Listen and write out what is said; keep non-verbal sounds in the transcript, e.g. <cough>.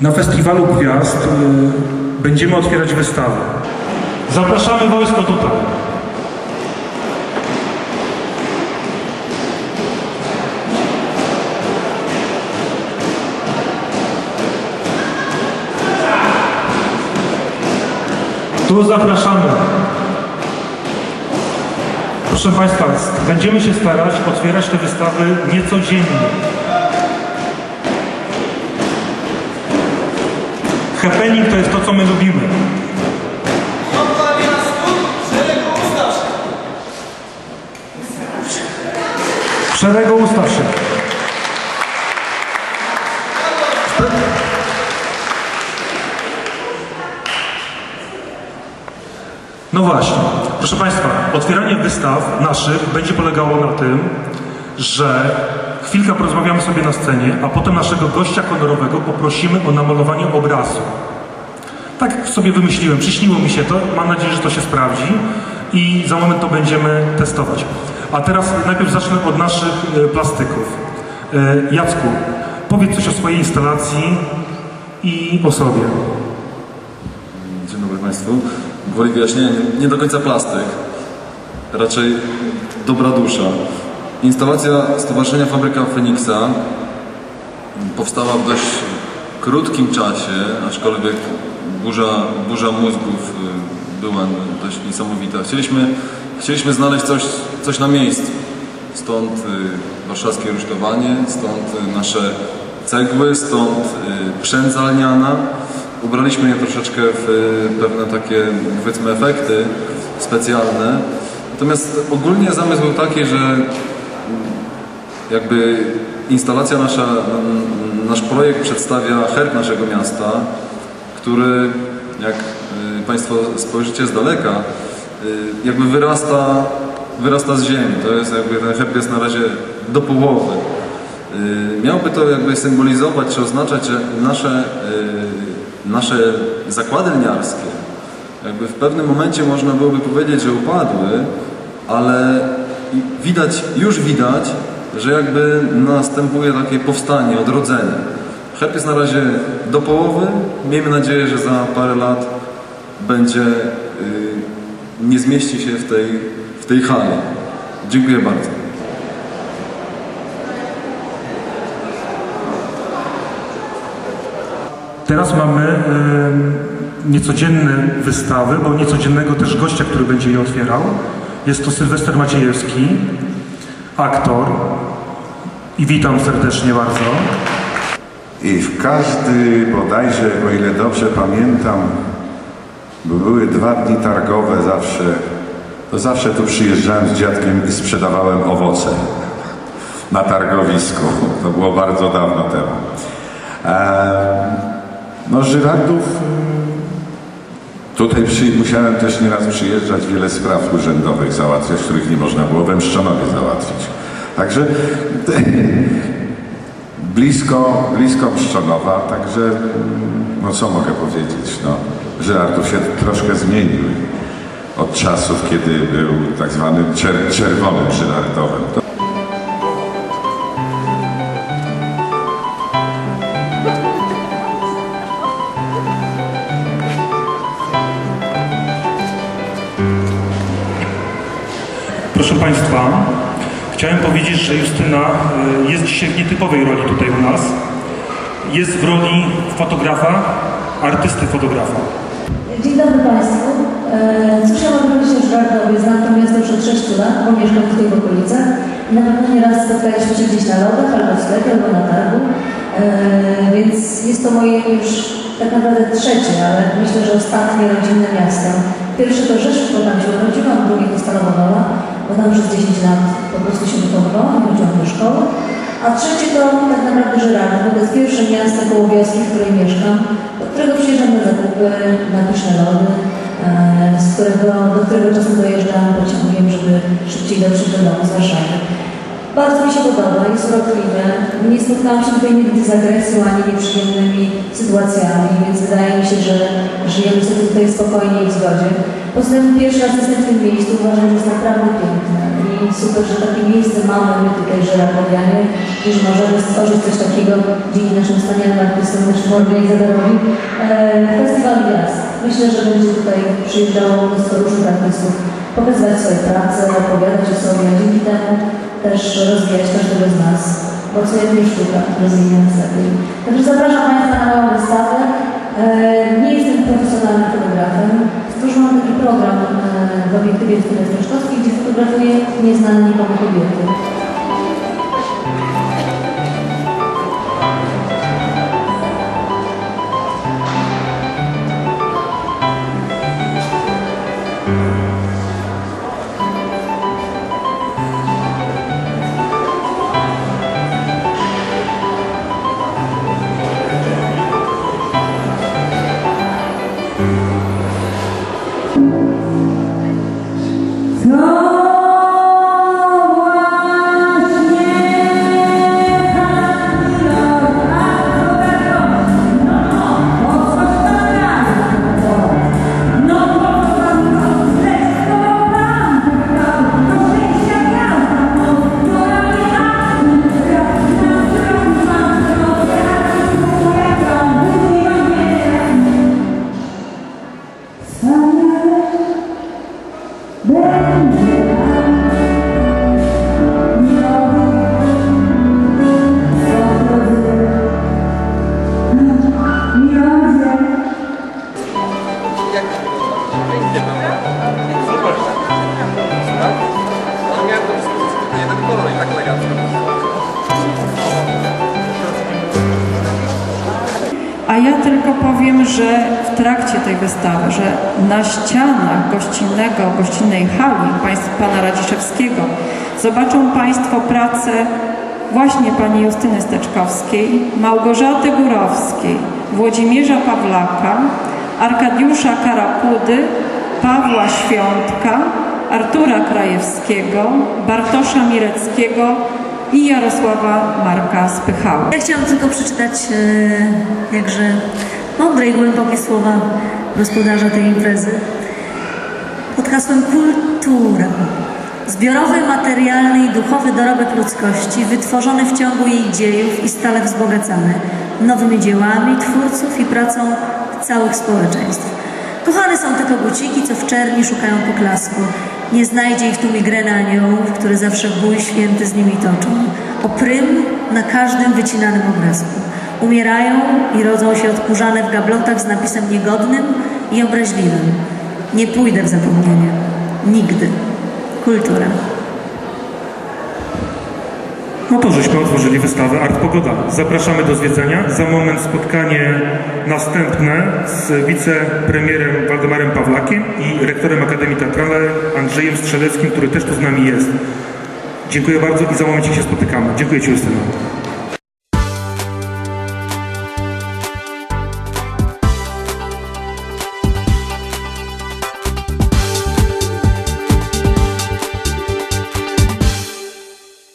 Na Festiwalu Gwiazd y, będziemy otwierać wystawę. Zapraszamy wojsko tutaj. Tu zapraszamy. Proszę Państwa, będziemy się starać otwierać te wystawy niecodziennie. Happening to jest to, co my lubimy. Szeregu ustaw się. No właśnie, proszę Państwa, otwieranie wystaw naszych będzie polegało na tym, że chwilkę porozmawiamy sobie na scenie, a potem naszego gościa honorowego poprosimy o namalowanie obrazu. Tak sobie wymyśliłem, przyśniło mi się to, mam nadzieję, że to się sprawdzi i za moment to będziemy testować. A teraz najpierw zacznę od naszych e, plastyków. E, Jacku, powiedz coś o swojej instalacji i o sobie. Dzień dobry Państwu. Gwoli wyjaśnienia, nie, nie do końca plastyk, raczej dobra dusza. Instalacja Stowarzyszenia Fabryka Feniksa powstała w dość krótkim czasie, aczkolwiek burza, burza mózgów y, była dość niesamowita. Chcieliśmy, chcieliśmy znaleźć coś, coś na miejscu. Stąd y, warszawskie rusztowanie, stąd y, nasze cegły, stąd przędza lniana. Ubraliśmy je troszeczkę w pewne takie, powiedzmy, efekty specjalne. Natomiast ogólnie zamysł był taki, że jakby instalacja nasza, nasz projekt przedstawia herb naszego miasta, który, jak y, Państwo spojrzycie z daleka, y, jakby wyrasta, wyrasta z ziemi. To jest jakby, ten herb jest na razie do połowy. Y, Miałby to jakby symbolizować, czy oznaczać, że nasze, nasze zakłady lniarskie jakby w pewnym momencie można byłoby powiedzieć, że upadły, ale widać, już widać, że jakby następuje takie powstanie, odrodzenie. Herb jest na razie do połowy. Miejmy nadzieję, że za parę lat będzie, y, nie zmieści się w tej, w tej hali. Dziękuję bardzo. Teraz mamy e, niecodzienne wystawy, bo niecodziennego też gościa, który będzie je otwierał. Jest to Sylwester Maciejewski, aktor. I witam serdecznie bardzo. I w każdy bodajże, o ile dobrze pamiętam, bo były dwa dni targowe zawsze, to zawsze tu przyjeżdżałem z dziadkiem i sprzedawałem owoce na targowisku. To było bardzo dawno temu. Eee, no Żyrardów y, tutaj przy, musiałem też nieraz przyjeżdżać, wiele spraw urzędowych załatwiać, których nie można było we Mszczonowie załatwić. Także <laughs> blisko, blisko Pszczonowa, także mm, no co mogę powiedzieć, no, Żyrardów się troszkę zmienił od czasów, kiedy był tak zwanym czer- czerwonym Żyrardowem. To Proszę Państwa, chciałem powiedzieć, że Justyna e, jest dzisiaj w nietypowej roli tutaj u nas. Jest w roli fotografa, artysty fotografa. Dzień dobry Państwu. E, mam powiedzieć o Żwardowie? Znam to miasto od 6 lat, bo mieszkam w okolicach. I na pewno nieraz spotkaliśmy się gdzieś na lodach, albo w sklepie, albo na targu. E, Więc jest to moje już tak naprawdę trzecie, ale myślę, że ostatnie rodzinne miasto. Pierwsze to Rzeszów, bo tam się urodziłam, drugie to bo tam przez 10 lat po prostu się wychowywałam, chodziłam do szkoły. A trzecie to tak naprawdę bo to jest pierwsze miasto koło wioski, w której mieszkam, do którego przyjeżdżam na zakupy, na pyszne lody, e, z którego, do którego czasem dojeżdżam pociągiem, żeby szybciej dotrzeć do domu z Warszawy. Bardzo mi się podoba, jest urokliwe. Nie spotkałam się tutaj nigdy z agresją ani nieprzyjemnymi sytuacjami, więc wydaje mi się, że żyjemy sobie tutaj spokojnie i w zgodzie. Poza tym pierwszy raz jestem w tym miejscu, uważam, że jest naprawdę piękne. I super, że takie miejsce mamy my tutaj, że Rakowianie i że możemy stworzyć coś takiego dzięki naszym wspaniałym artystom, naszym organizatorowi. E, Festiwal Gwiazd. Myślę, że będzie tutaj przyjeżdżało mnóstwo różnych artystów, pokazywać swoje prace, opowiadać o sobie, dzięki temu też rozwijać każdego z nas. Bo co jednej sztuka rozwija nas lepiej. Także zapraszam Państwa na moją wystawę. E, Nie jestem profesjonalnym fotografem. Stworzyłam taki program e, w obiektywie Streszkowskiej, gdzie fotografuję nieznane nikomu kobiety. Powiem, że w trakcie tej wystawy, że na ścianach gościnnego, gościnnej hali państw, pana Radziszewskiego zobaczą Państwo pracę właśnie pani Justyny Steczkowskiej, Małgorzaty Górowskiej, Włodzimierza Pawlaka, Arkadiusza Karapudy, Pawła Świątka, Artura Krajewskiego, Bartosza Mireckiego i Jarosława Marka Spychały. Ja chciałam tylko przeczytać e, jakże mądre i głębokie słowa gospodarza tej imprezy pod hasłem kultura. Zbiorowy, materialny i duchowy dorobek ludzkości wytworzony w ciągu jej dziejów i stale wzbogacany nowymi dziełami twórców i pracą całych społeczeństw. Kochane są te koguciki, co w czerni szukają poklasku. Nie znajdzie ich tu migrena aniołów, które zawsze bój święty z nimi toczą. O prym na każdym wycinanym obrazku. Umierają i rodzą się odkurzane w gablotach z napisem niegodnym i obraźliwym. Nie pójdę w zapomnienie. Nigdy. Kultura. No to żeśmy otworzyli wystawę Art Pogoda. Zapraszamy do zwiedzenia. Za moment spotkanie następne z wicepremierem Waldemarem Pawlakiem i rektorem Akademii Teatralnej Andrzejem Strzeleckim, który też tu z nami jest. Dziękuję bardzo i za moment się spotykamy. Dziękuję Ci Justyna.